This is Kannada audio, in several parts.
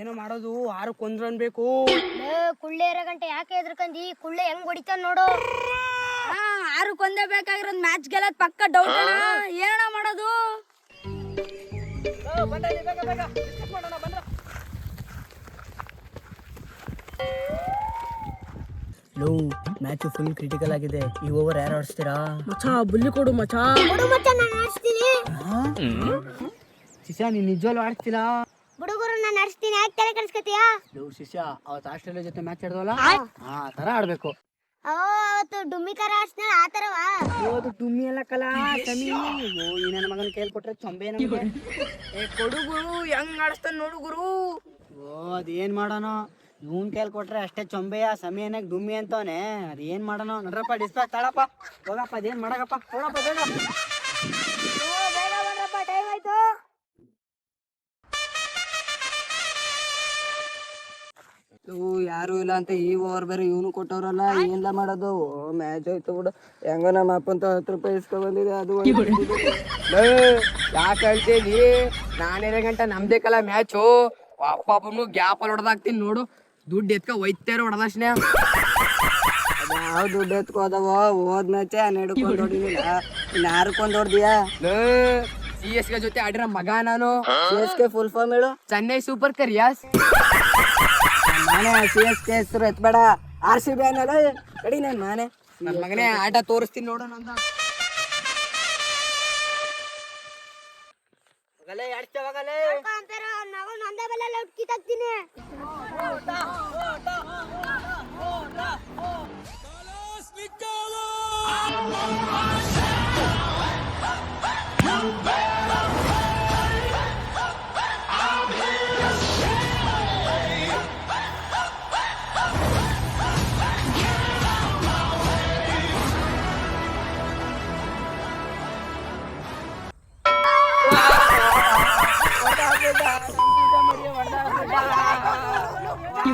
ಏನೋ ಮಾಡೋದು ಆರು ಕೊಂದ್ರು ಅನ್ಬೇಕು ಕುಳ್ಳೆ ಇರೋ ಗಂಟೆ ಯಾಕೆ ಎದ್ರಕಂದಿ ಕುಳ್ಳೆ ಹೆಂಗ್ ಹೊಡಿತಾನ ನೋಡು. ಆರು ಕೊಂದೇ ಬೇಕಾಗಿರೋದ್ ಮ್ಯಾಚ್ ಗೆಲ್ಲದ್ ಪಕ್ಕ ಡೌಟ್ ಏನೋ ಮಾಡೋದು? ಲೋ ಮ್ಯಾಚ್ ಫುಲ್ ಕ್ರಿಟಿಕಲ್ ಆಗಿದೆ. ಈ ಓವರ್ ಯಾರು ಆಡಿಸ್ತೀರಾ? ಮಚಾ ಬುಲ್ಲಿ ಕೊಡು ಮಚಾ ಕೊಡು ಮಚಾ ನಾನು ಆಡಿಸ್ತೀನಿ. ಶಿಷ್ಯ ನೀನು ನಿಜವಾಗ್ಲೂ ಆಡ್ತೀರಾ ನಾನು ಆಡಿಸ್ತೀನಿ ಯಾಕೆ ತಲೆ ಕೆಡಿಸ್ಕತಿಯಾ? ಲೋ ಶಿಷ್ಯ ಅವತ್ತು ಆಸ್ಟ್ರೇಲಿಯಾ ಜೊತೆ ಮ್ಯಾಚ್ ಆಡ್ದವಲ್ಲ? ಆ. ತರ ಆಡ್ಬೇಕು. ಓ ಅವತ್ತು ಡುಮ್ಮಿ ತರ ಆಡ್ಸ್ನಲ್ಲ ಆ ತರವಾ? ಇವತ್ತು ಡುಮ್ಮಿ ಎಲ್ಲ ಕಲಾ ಸಮಿ. ಅಯ್ಯೋ ಈ ನನ್ನ ಮಗನ ಕೇಳ್ಕೊಟ್ರೆ ಕೊಟ್ರೆ ಚೊಂಬೆ ನಮ್ಗೆ. ಏ ಕೊಡು ಗುರು ಹೆಂಗ್ ಆಡಿಸ್ತಾನ ನೋಡು ಗುರು. ಓ ಅದೇನ್ ಮಾಡೋಣ? ಇವನ್ ಕೇಳಿ ಕೊಟ್ರೆ ಅಷ್ಟೇ ಚೊಂಬೆಯ ಸಮಯನಾಗ ಡುಮ್ಮಿ ಅಂತವನೆ. ಅದೇನ್ ಮಾಡೋಣ? ನಡ್ರಪ್ಪ ಡಿಸ್ಪ್ಯಾಚ್ ತಾಳಪ್ಪ. ಹೋಗಪ್ಪ ಅದೇನ್ ಮಾಡಕಪ್ಪ? ಹೋಗಪ್ಪ ಬೇಗ. ಇವು ಯಾರು ಇಲ್ಲ ಅಂತ ಈ ಓವರ್ ಬೇರೆ ಇವನು ಕೊಟ್ಟವ್ರಲ್ಲ ಏನಿಲ್ಲ ಮಾಡೋದು? ಮ್ಯಾಚ್ ಹೋಯ್ತು ಬಿಡು. ಹೆಂಗೋ ನಮ್ಮ ಅಪ್ಪಂತ ಹತ್ತು ರೂಪಾಯಿ ಇಸ್ಕೊ ಬಂದಿದೆ ಅದು ಯಾಕೆ ಹೇಳ್ತೀನಿ ನಾನೇನೇ ಗಂಟ ನಮ್ದೇಕಲ್ಲ ಮ್ಯಾಚು ಅಪ್ಪ ಅಪ್ಪನು ಗ್ಯಾಪ್ ಅಲ್ಲಿ ಹೊಡೆದಾಕ್ತೀನಿ ನೋಡು. ದುಡ್ಡು ಎತ್ಕ ಒಯ್ತೇರು ಹೊಡೆದಷ್ಟೇ ಯಾವ ದುಡ್ಡು ಎತ್ಕೋದವ ಹೋದ್ ಮ್ಯಾಚೆ ಹನ್ನೆರಡು ಕೊಂಡ್ ಹೊಡಿಲಿಲ್ಲ ಇನ್ನು ಯಾರು ಕೊಂಡ್ ಹೊಡ್ದಿಯಾ? ಸಿ ಎಸ್ ಕೆ ಜೊತೆ ಆಡಿರೋ ಮಗ ನಾನು. C S K full form ಹೇಳು. ಚೆನ್ನೈ ಸೂಪರ್ ಕರಿಯಾಸ್ ನಾನೇ ಸಿ ಎಸ್ ಕೆ ಹೆಸರು ಎತ್ಬೇಡ. ಆರ್ ಸಿ ಬಿ ಅನ್ನಲ್ಲ ಕಡಿ ನಾನು ಮಾನೆ. ನನ್ನ ಮಗನೇ ಆಟ ತೋರಿಸ್ತೀನಿ ನೋಡೋಣ ಅಂತ ಅಂತಾರ ನಾವು ನಂದ ಬಲ್ಲ ಹುಡ್ಕಿ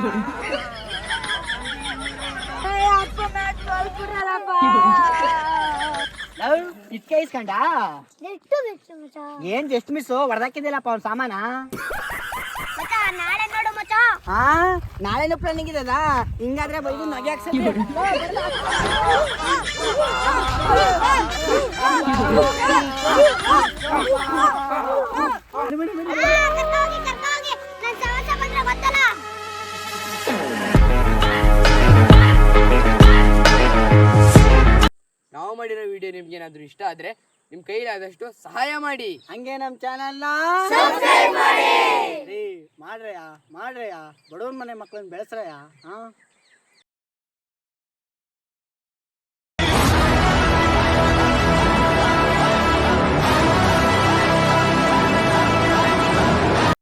ತಗ್ತೀನಿ ಇಟ್ಕೆ ಇಸ್ಕೊಂಡ ಎಷ್ಟು ಬಿಟ್ಟು ಮಚ್ಚ ಏನ್ ಜಸ್ಟ್ ಮಿಸ್ ಹೊಡೆದಾಕಿದ್ದಿಲ್ಲಪ್ಪ ಅವ್ನ ಸಾಮಾನ ಮಚ್ಚ ನಾಳೆ ನೋಡು ಮಚ್ಚ ಹಾ ನಾಳೆನೂ ಪ್ಲಾನಿಂಗ್ ಇದೆಲ್ಲ ಹಿಂಗಾದ್ರೆ ಬೈದು ನಗೆ ಹಾಕ್ಸತಿ ಮಾಡಿರೋ ವಿಡಿಯೋ ನಿಮ್ಗೆ ಏನಾದ್ರು ಇಷ್ಟ ಆದ್ರೆ ನಿಮ್ ಕೈಲಾದಷ್ಟು ಸಹಾಯ ಮಾಡಿ. ಹಂಗೆ ನಮ್ ಚಾನಲ್ ಮಾಡ್ರಯ್ಯ ಮಾಡ್ರಯ್ಯ. ಬಡವ್ರ ಮನೆ ಮಕ್ಕಳನ್ನ ಬೆಳೆಸ್ರಯ್ಯ ಹಾ?